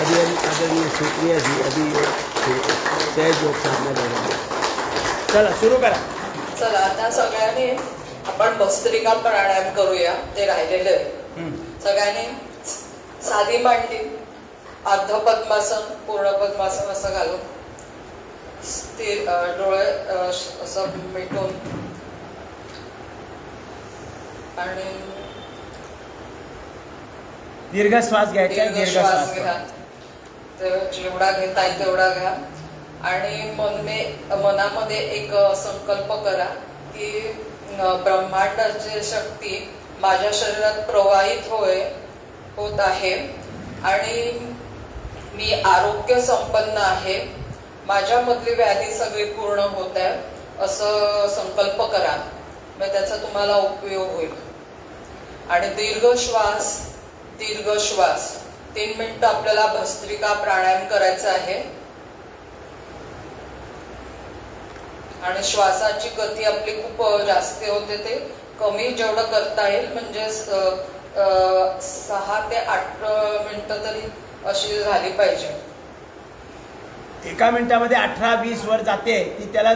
अभी आदरणीय सुप्रिया जी अभी सहज योग साधना चला सुरू करा. चला आता सगळ्यांनी आपण भस्त्रिका प्राणायाम करूया. ते राहिलेले आहे. सगळ्यांनी साधी मांडी अर्ध पद्मासन पूर्ण पद्मासन असं घालून स्थिर डोळे असं मिटून आणि दीर्घ श्वास घ्यायचा दीर्घ श्वास. घ्या. जेवढा घेता येईल तेवढा घ्या. आणि मनमे मनामध्ये एक संकल्प करा की ब्रह्मांडाची शक्ती माझ्या शरीरात प्रवाहित होय होत आहे. आणि मी आरोग्य संपन्न आहे. माझ्यामधली व्याधी सगळी पूर्ण होत आहे. असं संकल्प करा. मग त्याचा तुम्हाला उपयोग होईल. आणि दीर्घ श्वास दीर्घ श्वास. तीन मिनिटं आपल्याला भस्त्रिका प्राणायाम करायचा आहे. आणि श्वासाची गती आपली खूप जास्त होते ते. कमी जेवढं करता येईल म्हणजे सहा ते आठ मिनिटं तरी अशी झाली पाहिजे. एका मिनिटामध्ये अठरा वीस वर जाते ती त्याला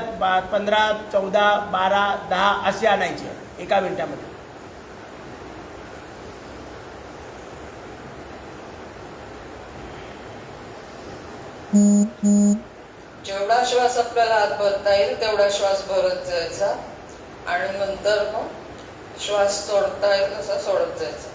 पंधरा चौदा बारा दहा अशी आणायची एका मिनिटामध्ये. जेवढा श्वास आपल्याला आत भरता येईल तेवढा श्वास भरत जायचा. आणि नंतर मग श्वास सोडता येईल तसा सोडत जायचा.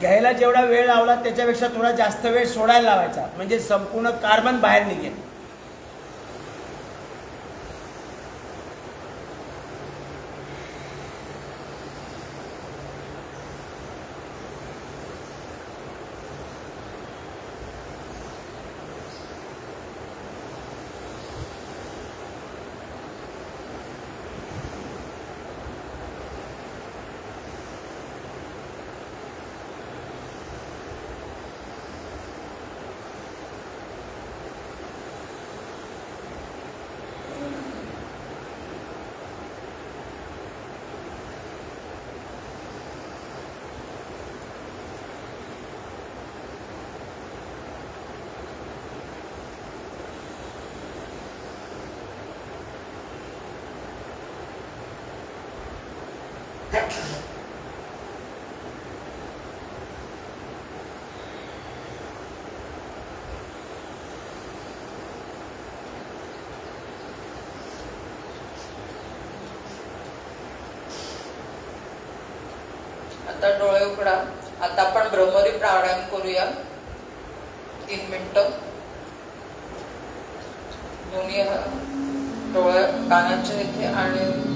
घ्यायला जेवढा वेळ लावला त्याच्यापेक्षा थोडा जास्त वेळ सोडायला लावायचा. म्हणजे संपूर्ण कार्बन बाहेर निघेल. आता डोळे उघडा. आता आपण भ्रमरी प्राणायाम करूया. तीन मिनिट. दोन्ही डोळ्या कानाच्या इथे आणि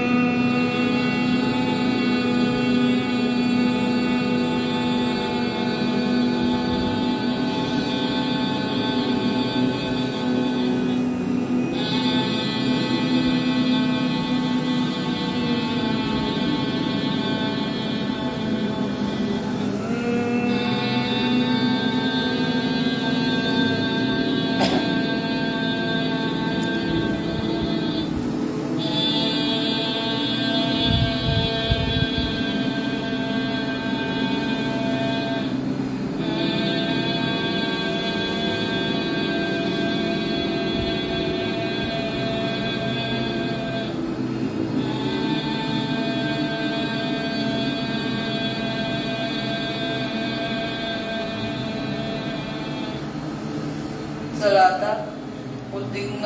दिन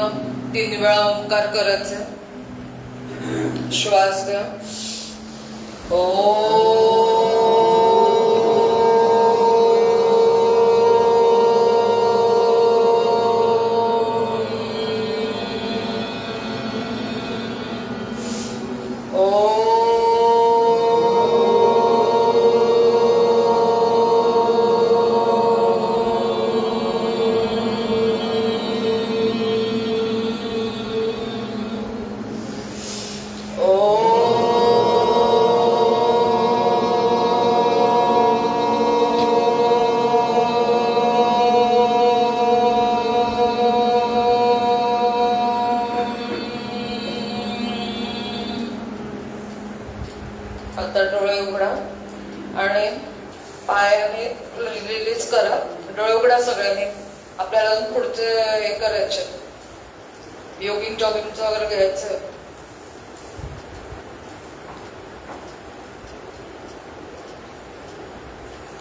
तीन वेळा ओंकार करायचा. श्वास घ्या. ओ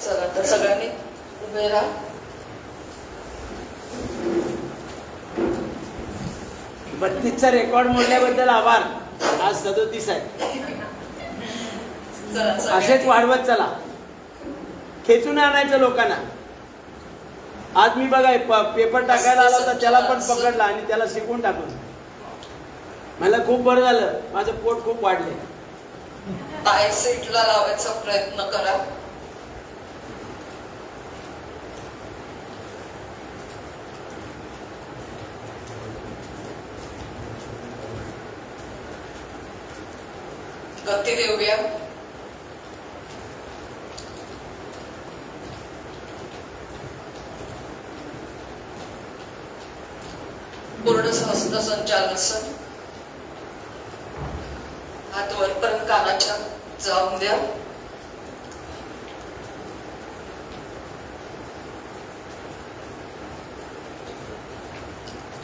चला तर सगळ्यांनी उभे राहा. बत्तीसचा रेकॉर्ड मोडल्याबद्दल आभार. आज सदोतीस आहे. असेच वाढवत चला. खेचून आणायचं लोकांना. आज मी बघा पेपर टाकायला आला होता त्याला पण पकडला आणि त्याला शिकून टाकलं मला खूप बरं झालं. माझं पोट खूप वाढले. लावायचा प्रयत्न करा. गती देऊया. पूर्ण सहस्त्र संचालन हात वरपर्यंत कानाच्या जाऊन द्या.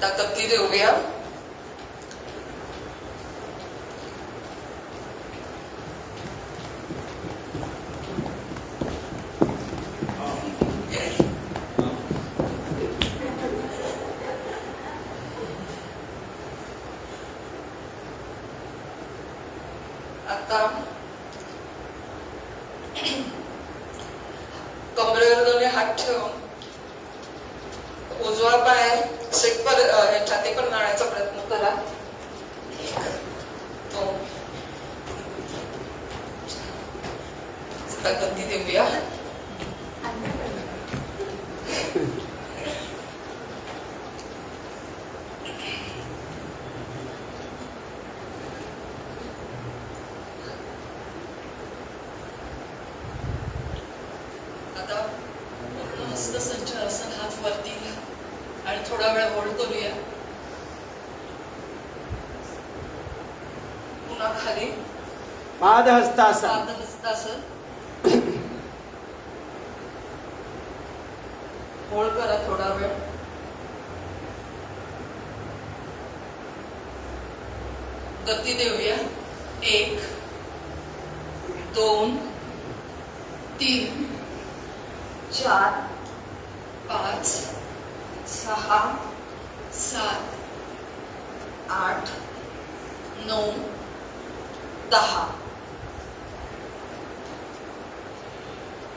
ताकद गती देऊया आता कमरेवर दोन्ही हात ठेवून उजवा पाय सीट पर अ, छातीपर्यंत आणण्याचा प्रयत्न करा एक, दोन आता गती देऊया आता पूर्ण हस्त संचालन हात वरती. आणि थोडा वेळ होल्ड करूया. पुन्हा खाली. पादहस्तासन. होल्ड करा थोडा वेळ. गती देऊया. एक दोन तीन चार पाच सहा सात आठ नऊ दहा.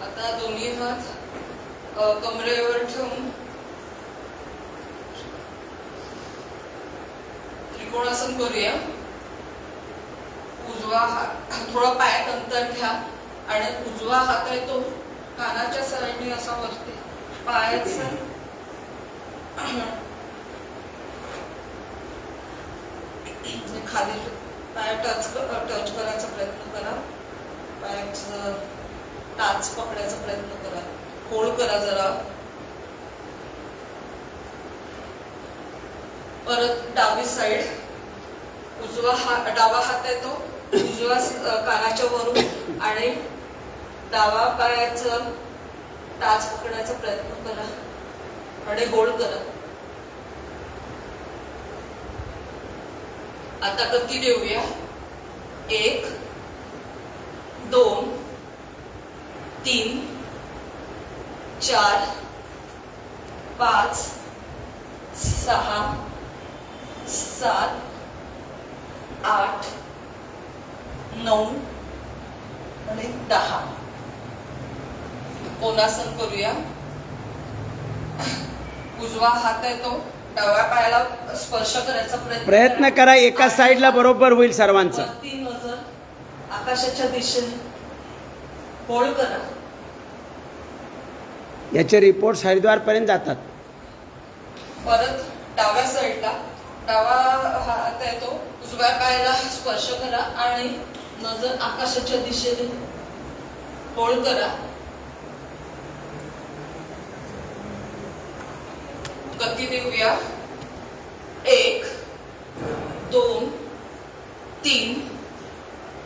आता दोन्ही हात कमरेवर ठेवून. त्रिकोणासन करूया. उजवा हात थोडा पायात अंतर घ्या. आणि उजवा हात आहे तो कानाच्या सरांनी असा वरती. पायाचा म्हणजे खाली पाय टच टच करायचा प्रयत्न करा. पायाचं टाच पकडायचा प्रयत्न करा. होल्ड करा जरा. परत डावी साइड उजवा हा डावा हात आहे तो कानाच्या वरून आणि डावा पायाचं टाच पकडण्याचा प्रयत्न करा आणि होल्ड करा. आता गती देऊया. एक दोन तीन चार पाच सहा सात आठ नऊ आणि दहा. कोणासन करूया? उजवा हात आहे तो. डाव्या पायाला स्पर्श करायचा प्रयत्न प्रयत्न करा. एका साईडला बरोबर होईल सर्वांचं. वरती नजर आकाशाच्या दिशेने. होल्ड करा. याचे रिपोर्ट हरिद्वारपर्यंत जातात. परत डाव्या साईडला डावा हात येतो उजव्या पायाला स्पर्श करा आणि नजर आकाशाच्या दिशेने होल्ड करा. गती देऊया. एक दोन तीन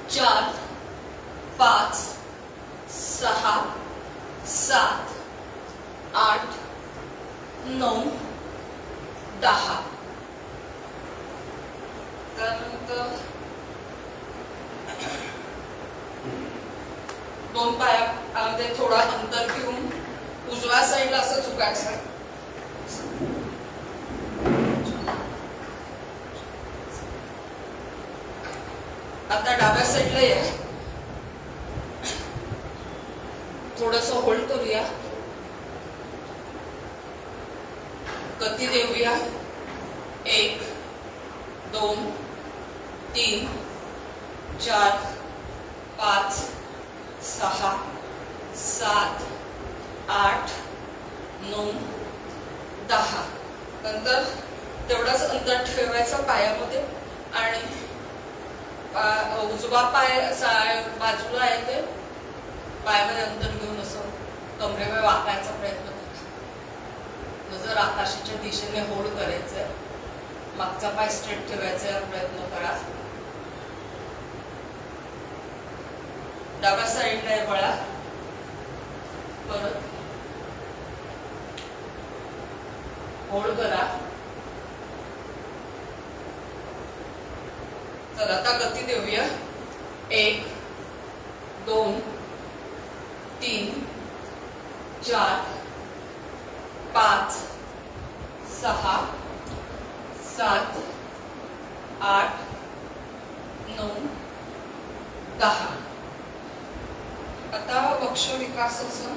चार पाच सहा सात. आठ नऊ दहा. त्यानंतर दोन पायामध्ये थोडा अंतर घेऊन उजव्या साईडला असं चुकायचं. आता डाव्या साईडला या. थोडस होल्ड करूया. गती देऊया. एक दोन तीन चार पाच सहा सात आठ नऊ दहा. नंतर तेवढाच अंतर ठेवायचं पायामध्ये आणि पा- उजवा पाय सा- बाजूला आहे ते. पायामध्ये अंतर घेऊन असं कमरेवर वाकायचा प्रयत्न करा नजर आकाशाच्या दिशेने होल्ड करायचं मागचा पाय स्ट्रेट ठेवायचा प्रयत्न करा. डाव्या साईडला आहे बळा. परत होल्ड करा. तर आता गती देऊया. एक दोन तीन चार पाच सहा सात आठ नऊ दहा. आता वक्ष विकासाचं.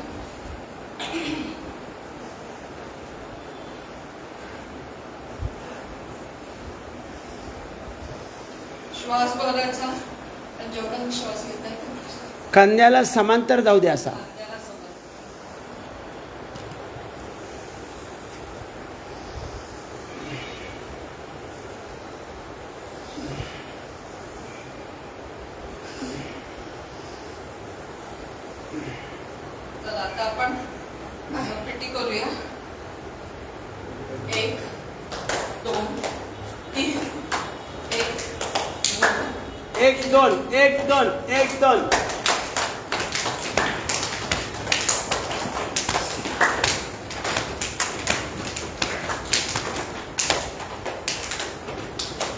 श्वास बघायचा. आणि जेवढा श्वास घेता येतो समांतर जाऊ द्या असा त्याला समज तर आता आपण पेटी करूया एक दोन तीन एक दोन एक दोन एक दोन एक दोन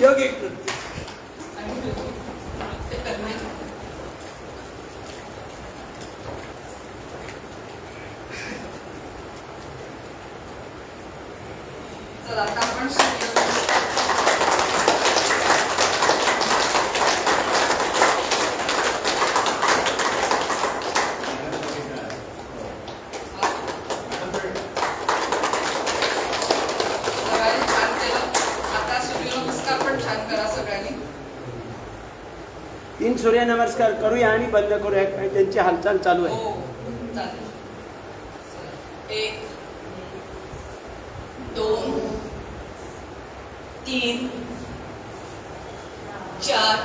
योगिक नृत्य. आणि नृत्य करणे तर आता आपण सूर्य सगळ्यांनी छान केलं. आता सूर्यनमस्कार पण छान करा सगळ्यांनी. तीन सूर्यनमस्कार करूया आणि बंद करूया त्यांची हालचाल चालू आहे हो चालेल एक दोन तीन चार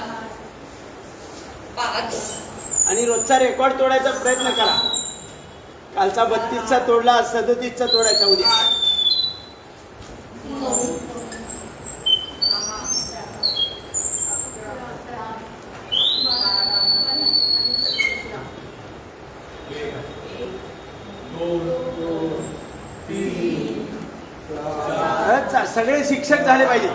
पाच. आणि रोजचा रेकॉर्ड तोडायचा प्रयत्न करा. कालचा बत्तीसचा तोडला सदतीसचा तोडायचा उद्या. सगळे शिक्षक झाले पाहिजे